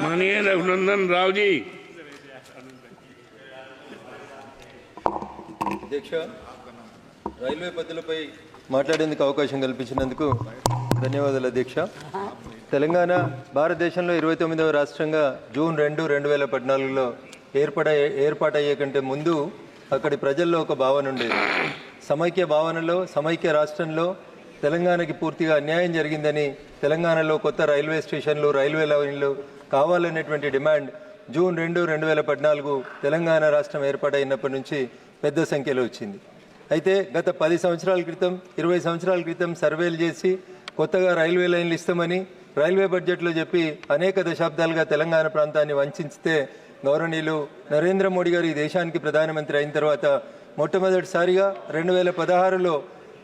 माननीय रघुनंदन राव जी అధ్యక్ష రైల్వే పద్ధతులపై మాట్లాడేందుకు అవకాశం కల్పించినందుకు ధన్యవాదాలు అధ్యక్ష తెలంగాణ భారతదేశంలో ఇరవై తొమ్మిదవ రాష్ట్రంగా జూన్ రెండు రెండు వేల పద్నాలుగులో ఏర్పడ ఏర్పాటయ్యే కంటే ముందు అక్కడి ప్రజల్లో ఒక భావన ఉండేది సమైక్య భావనలో సమైక్య రాష్ట్రంలో తెలంగాణకి పూర్తిగా అన్యాయం జరిగిందని తెలంగాణలో కొత్త రైల్వే స్టేషన్లు రైల్వే లైన్లు కావాలనేటువంటి డిమాండ్ జూన్ రెండు రెండు వేల పద్నాలుగు తెలంగాణ రాష్ట్రం ఏర్పాటైనప్పటి నుంచి పెద్ద సంఖ్యలో వచ్చింది. అయితే గత పది సంవత్సరాల క్రితం ఇరవై సంవత్సరాల క్రితం సర్వేలు చేసి కొత్తగా రైల్వే లైన్లు ఇస్తామని రైల్వే బడ్జెట్లో చెప్పి అనేక దశాబ్దాలుగా తెలంగాణ ప్రాంతాన్ని వంచితే గౌరవనీయులు నరేంద్ర మోడీ గారు ఈ దేశానికి ప్రధానమంత్రి అయిన తర్వాత మొట్టమొదటిసారిగా రెండు వేల పదహారులో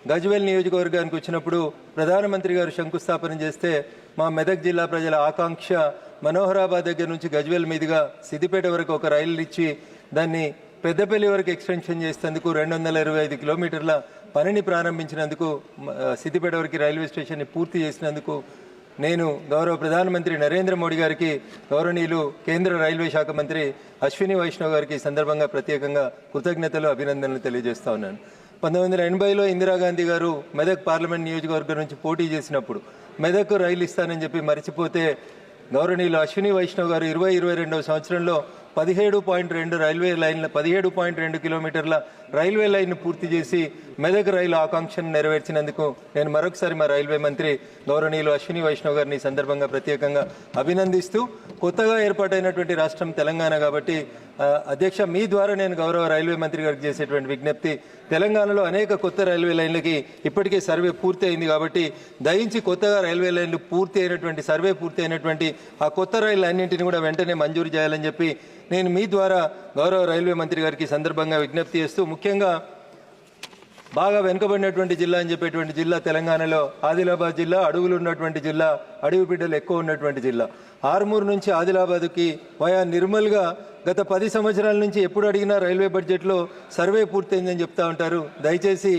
గజ్వేల్ నియోజకవర్గానికి వచ్చినప్పుడు ప్రధానమంత్రి గారు శంకుస్థాపన చేస్తే మా మెదక్ జిల్లా ప్రజల ఆకాంక్ష మనోహరాబాద్ దగ్గర నుంచి గజ్వేల్ మీదుగా సిద్దిపేట వరకు ఒక రైలు ఇచ్చి దాన్ని పెద్దపల్లి వరకు ఎక్స్టెన్షన్ చేసేందుకు రెండు వందల ఇరవై ఐదు కిలోమీటర్ల పనిని ప్రారంభించినందుకు సిద్దిపేట వరకు రైల్వే స్టేషన్ని పూర్తి చేసినందుకు నేను గౌరవ ప్రధానమంత్రి నరేంద్ర మోడీ గారికి గౌరవనీయులు కేంద్ర రైల్వే శాఖ మంత్రి అశ్విని వైష్ణవ్ గారికి సందర్భంగా ప్రత్యేకంగా కృతజ్ఞతలు అభినందనలు తెలియజేస్తా ఉన్నాను. పంతొమ్మిది వందల ఎనభైలో ఇందిరాగాంధీ గారు మెదక్ పార్లమెంట్ నియోజకవర్గం నుంచి పోటీ చేసినప్పుడు మెదక్ రైలు ఇస్తానని చెప్పి మర్చిపోతే గౌరవనీయులు అశ్విని వైష్ణవ్ గారు ఇరవై ఇరవై రెండవ సంవత్సరంలో పదిహేడు పాయింట్ రెండు రైల్వే లైన్ల పదిహేడు పాయింట్ రెండు కిలోమీటర్ల రైల్వే లైన్ పూర్తి చేసి మెదక్ రైలు ఆకాంక్షను నెరవేర్చినందుకు నేను మరొకసారి మా రైల్వే మంత్రి గౌరవనీయులు అశ్విని వైష్ణవ్ గారిని సందర్భంగా ప్రత్యేకంగా అభినందిస్తూ కొత్తగా ఏర్పాటైనటువంటి రాష్ట్రం తెలంగాణ కాబట్టి అధ్యక్ష మీ ద్వారా నేను గౌరవ రైల్వే మంత్రి గారికి చేసేటువంటి విజ్ఞప్తి తెలంగాణలో అనేక కొత్త రైల్వే లైన్లకి ఇప్పటికే సర్వే పూర్తి అయింది కాబట్టి దయించి కొత్తగా రైల్వే లైన్లు పూర్తి అయినటువంటి సర్వే పూర్తి అయినటువంటి ఆ కొత్త రైలు అన్నింటిని కూడా వెంటనే మంజూరు చేయాలని చెప్పి నేను మీ ద్వారా గౌరవ రైల్వే మంత్రి గారికి సందర్భంగా విజ్ఞప్తి చేస్తూ ముఖ్యంగా బాగా వెనుకబడినటువంటి జిల్లా అని చెప్పేటువంటి జిల్లా తెలంగాణలో ఆదిలాబాద్ జిల్లా అడవులు ఉన్నటువంటి జిల్లా అడవి బిడ్డలు ఎక్కువ ఉన్నటువంటి జిల్లా. ఆర్మూర్ నుంచి ఆదిలాబాద్కి వయా నిర్మల్గా గత పది సంవత్సరాల నుంచి ఎప్పుడు అడిగినా రైల్వే బడ్జెట్లో సర్వే పూర్తయిందని చెప్తా ఉంటారు. దయచేసి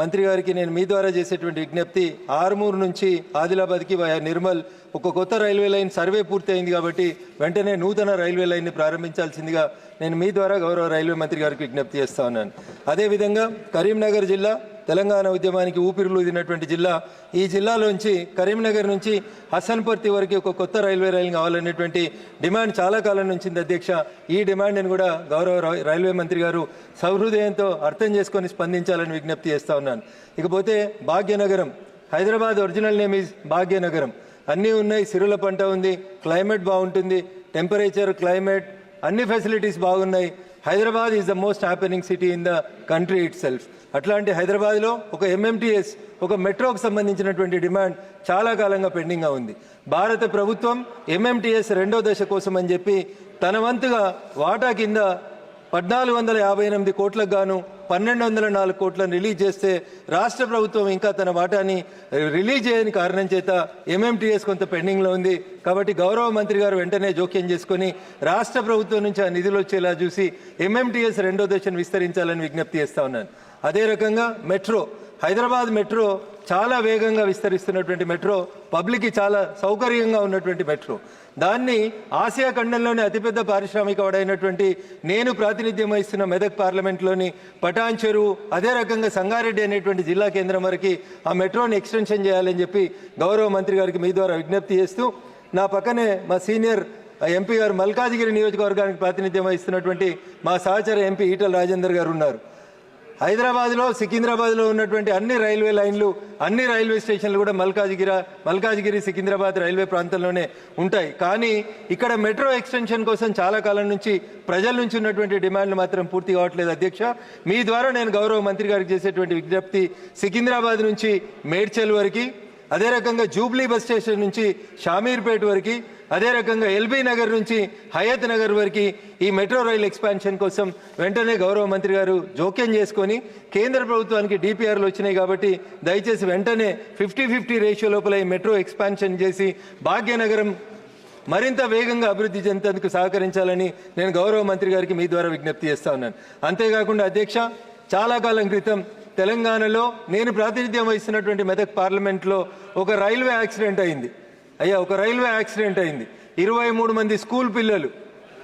మంత్రి గారికి నేను మీ ద్వారా చేసేటువంటి విజ్ఞప్తి ఆరుమూరు నుంచి ఆదిలాబాద్కి నిర్మల్ ఒక కొత్త రైల్వే లైన్ సర్వే పూర్తి అయింది కాబట్టి వెంటనే నూతన రైల్వే లైన్ని ప్రారంభించాల్సిందిగా నేను మీ ద్వారా గౌరవ రైల్వే మంత్రి గారికి విజ్ఞప్తి చేస్తా ఉన్నాను. అదేవిధంగా కరీంనగర్ జిల్లా తెలంగాణ ఉద్యమానికి ఊపిరులు ఊదినటువంటి జిల్లా ఈ జిల్లాలోంచి కరీంనగర్ నుంచి హసన్పర్తి వరకు ఒక కొత్త రైల్వే రైలు కావాలనేటువంటి డిమాండ్ చాలా కాలం నుంచి అధ్యక్ష. ఈ డిమాండ్ని కూడా గౌరవ రై- రైల్వే మంత్రి గారు సౌహృదయంతో అర్థం చేసుకొని స్పందించాలని విజ్ఞప్తి చేస్తా ఉన్నాను. ఇకపోతే Bhagyanagaram Hyderabad original name is Bhagyanagaram. అన్నీ ఉన్నాయి సిరుల పంట ఉంది క్లైమేట్ బాగుంటుంది టెంపరేచర్ క్లైమేట్ అన్ని ఫెసిలిటీస్ బాగున్నాయి. Hyderabad is the most happening city in the country itself అట్లాంటి హైదరాబాద్లో ఒక ఎంఎంటీఎస్ ఒక మెట్రోకు సంబంధించినటువంటి డిమాండ్ చాలా కాలంగా పెండింగ్గా ఉంది. భారత ప్రభుత్వం ఎంఎంటీఎస్ రెండో దశ కోసం అని చెప్పి తన వంతుగా వాటా కింద పద్నాలుగు వందల యాభై ఎనిమిది కోట్లకు గాను పన్నెండు వందల నాలుగు కోట్లను రిలీజ్ చేస్తే రాష్ట్ర ప్రభుత్వం ఇంకా తన వాటాని రిలీజ్ చేయని కారణం చేత ఎంఎంటీఎస్ కొంత పెండింగ్లో ఉంది. కాబట్టి గౌరవ మంత్రి గారు వెంటనే జోక్యం చేసుకుని రాష్ట్ర ప్రభుత్వం నుంచి ఆ నిధులు వచ్చేలా చూసి ఎంఎంటీఎస్ రెండో దశను విస్తరించాలని విజ్ఞప్తి చేస్తా ఉన్నాను. అదే రకంగా మెట్రో హైదరాబాద్ మెట్రో చాలా వేగంగా విస్తరిస్తున్నటువంటి మెట్రో పబ్లిక్కి చాలా సౌకర్యంగా ఉన్నటువంటి మెట్రో. దాన్ని ఆసియా ఖండంలోని అతిపెద్ద పారిశ్రామిక వాడైనటువంటి నేను ప్రాతినిధ్యం వహిస్తున్న మెదక్ పార్లమెంట్లోని పటాన్ చెరువు అదే రకంగా సంగారెడ్డి అనేటువంటి జిల్లా కేంద్రం వరకు ఆ మెట్రోని ఎక్స్టెన్షన్ చేయాలని చెప్పి గౌరవ మంత్రి గారికి మీ ద్వారా విజ్ఞప్తి చేస్తూ నా పక్కనే మా సీనియర్ ఎంపీ గారు మల్కాజిగిరి నియోజకవర్గానికి ప్రాతినిధ్యం వహిస్తున్నటువంటి మా సహచర ఎంపీ ఈటల రాజేందర్ గారు ఉన్నారు. హైదరాబాద్లో సికింద్రాబాద్లో ఉన్నటువంటి అన్ని రైల్వే లైన్లు అన్ని రైల్వే స్టేషన్లు కూడా మల్కాజిగిర మల్కాజిగిరి సికింద్రాబాద్ రైల్వే ప్రాంతంలోనే ఉంటాయి. కానీ ఇక్కడ మెట్రో ఎక్స్టెన్షన్ కోసం చాలా కాలం నుంచి ప్రజల నుంచి ఉన్నటువంటి డిమాండ్లు మాత్రం పూర్తి కావట్లేదు అధ్యక్ష. మీ ద్వారా నేను గౌరవ మంత్రి గారికి చేసేటువంటి విజ్ఞప్తి సికింద్రాబాద్ నుంచి మేడ్చల్ వరకు అదే రకంగా జూబ్లీ బస్ స్టేషన్ నుంచి షామీర్పేట వరకు అదే రకంగా ఎల్బీ నగర్ నుంచి హయత్ నగర్ వరకు ఈ మెట్రో రైల్ ఎక్స్పాన్షన్ కోసం వెంటనే గౌరవ మంత్రి గారు జోక్యం చేసుకొని కేంద్ర ప్రభుత్వానికి డిపిఆర్లు వచ్చినాయి కాబట్టి దయచేసి వెంటనే ఫిఫ్టీ ఫిఫ్టీ రేషియో లోపల ఈ మెట్రో ఎక్స్పాన్షన్ చేసి భాగ్యనగరం మరింత వేగంగా అభివృద్ధి చెందేందుకు సహకరించాలని నేను గౌరవ మంత్రి గారికి మీ ద్వారా విజ్ఞప్తి చేస్తా ఉన్నాను. అంతేకాకుండా అధ్యక్ష చాలా కాలం క్రితం తెలంగాణలో నేను ప్రాతినిధ్యం వహిస్తున్నటువంటి మెదక్ పార్లమెంట్లో ఒక రైల్వే యాక్సిడెంట్ అయింది. అయ్యా ఒక రైల్వే యాక్సిడెంట్ అయింది ఇరవై మూడు మంది స్కూల్ పిల్లలు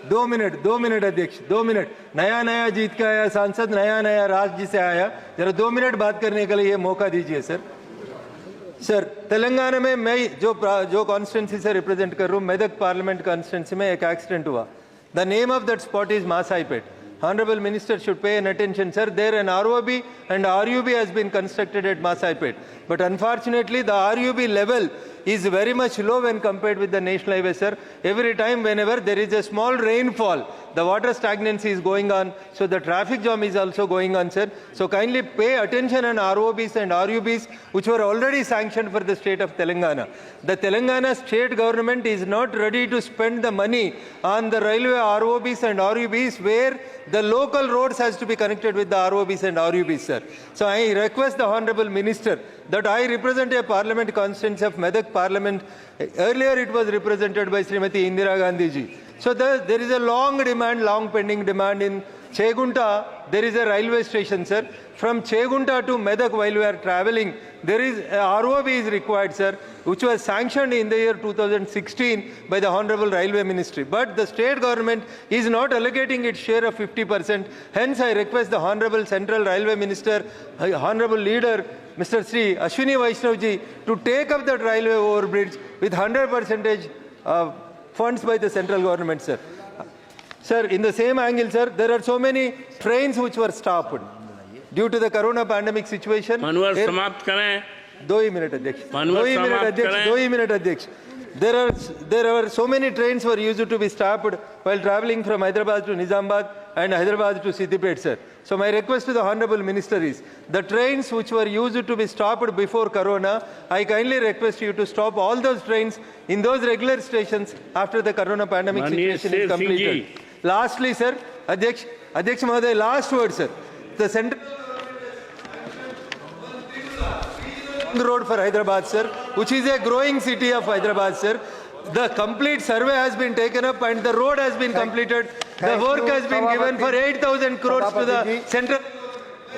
दो मिनट दो मिनट अध्यक्ष दो मिनट नया नया जीत के आया सांसद नया नया राज्य से आया जरा दो मिनट बात करने के लिए मौका दीजिए सर सर तेलंगाना में मैं जो प्रा- जो कॉन्स्टिट्यूंसी से रिप्रेजेंट कर रहा हूँ मेदक पार्लियामेंट कॉन्स्टिट्यूंसी में एक एक्सीडेंट हुआ the name of that spot is Masaipet Honorable Minister should pay an attention, sir. There an ROB and RUB has been constructed at Masaipet. But unfortunately, the RUB level is very much low when compared with the national highway, sir. Every time, whenever there is a small rainfall, the water stagnancy is going on. So the traffic jam is also going on, sir. So kindly pay attention on ROBs and RUBs, which were already sanctioned for the state of Telangana. The Telangana state government is not ready to spend the money on the railway ROBs and RUBs where the local roads has to be connected with the ROBs and RUBs, sir. So I request the Honorable Minister that I represent a parliament constituency of Medak Parliament. Earlier it was represented by Srimati Indira Gandhi ji. So there, is a long demand, long pending demand in Chegunta. There is a railway station, sir. From Chegunta to Medak while we are traveling, there is a ROB is required, sir, which was sanctioned in the year 2016 by the Honorable Railway Ministry. But the state government is not allocating its share of 50%. Hence, I request the Honorable Central Railway Minister, uh, Honorable Leader, Mr. Sri Ashwini Vaishnavji, to take up that railway overbridge with 100 percentage uh, funds by the central government, sir. Sir, in the same angle, sir, there are so many trains which were stopped due to the corona pandemic situation. Manohar There- समाप्त करें दो ही minute अध्यक्ष मानव दो ही minute समाप्त अध्यक्ष करें। दो ही minute अध्यक्ष there are there are so many trains were used to be stopped while traveling from hyderabad to nizamabad and hyderabad to siddipet sir So my request to the Honorable Minister is, the trains which were used to be stopped before Corona, I kindly request you to stop all those trains in those regular stations after the Corona pandemic situation is completed. Singhi. Lastly, sir, Adyaksh Mahadev, last word, sir. The central road for Hyderabad, sir, which is a growing city of Hyderabad, sir. The complete survey has been taken up and the road has been completed the work has been given for 8,000 crores to the central